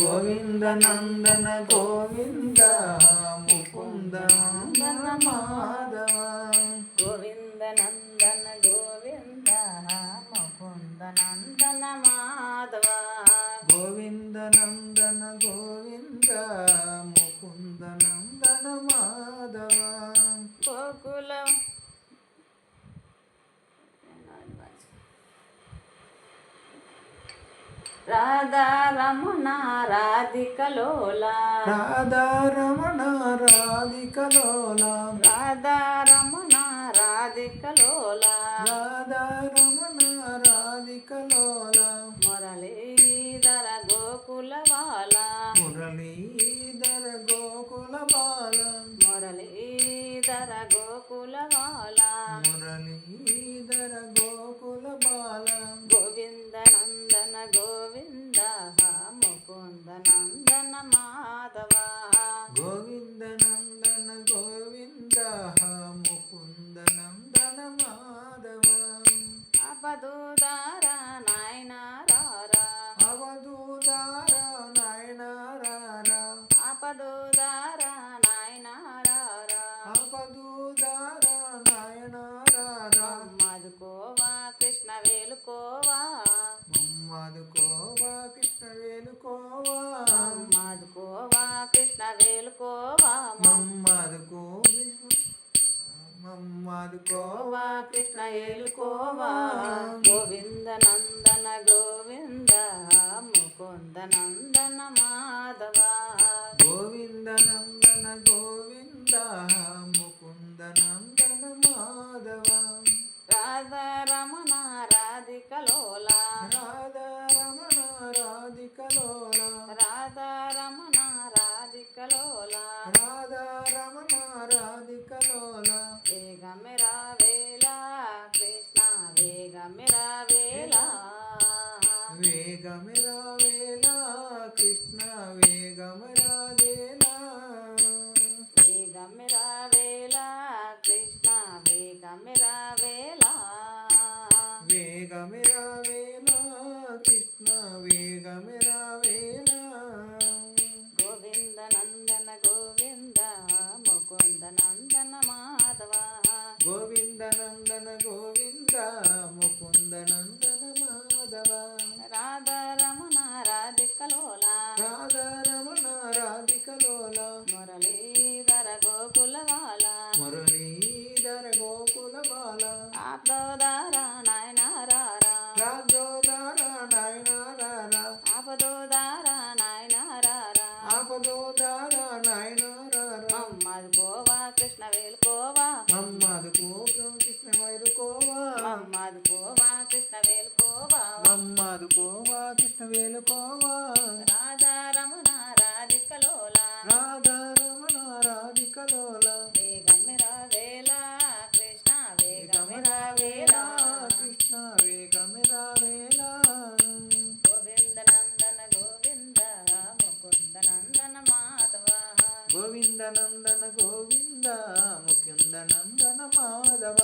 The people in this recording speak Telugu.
గోవింద నందన గోవింద ముకుంద నందన మాధవ గోవింద నందన గోవింద ముకుంద నందన మాధవ. గోవింద నందన గోవింద ముకుంద నందన మాధవ. గోకులం రాధా రమణ రాధికలోల రాధారమణ రాధికలోల రాధా రమణ రాధికలోల రాధారమణ రాధికలోల మురళీధర గోకులవాల మురళీధర గోకుల బాల. మురళీధర గోకులవాల గోవింద నందన గోవింద ముకుంద నందన మాధవ. అపదూదార కృష్ణ వేలుకోవా మమ్మదుకో మమ్మదుకోవా కోవా కృష్ణ ఏలుకోవా గోవింద నందన గోవింద ముకుంద నందన మాధవ. గోవింద నందన గోవింద ముకుంద నందన మాధవ. రాధా వేగమిరా వేళ కృష్ణ వేగమిరా వేళ వేగమిరా వేళ కృష్ణ వేగమిరా వేళ వేగమిరా వేళ కృష్ణ వేగమిరా వేళ గోవింద నందన గోవింద ముకుంద నందన మాధవ. గోవింద నందన గోవింద ముకుంద నందన మాధవ. రాధికలోల. రాధారమణ రాధికలోల. మురళీధర గోకులవాల. మురళీధర గోకుల బాల వైరుకోవా మమ్మది కోవా కృష్ణ వేలుకోవా మమ్మదు కోవా కృష్ణ వేలుకోవా రాధా రమణ రాధికలోల రాధికలోల కృష్ణ కృష్ణ గోవింద నందన గోవింద ముకుంద నందన మాధవ. గోవింద నందన గోవింద ముకుంద నందన మాధవ.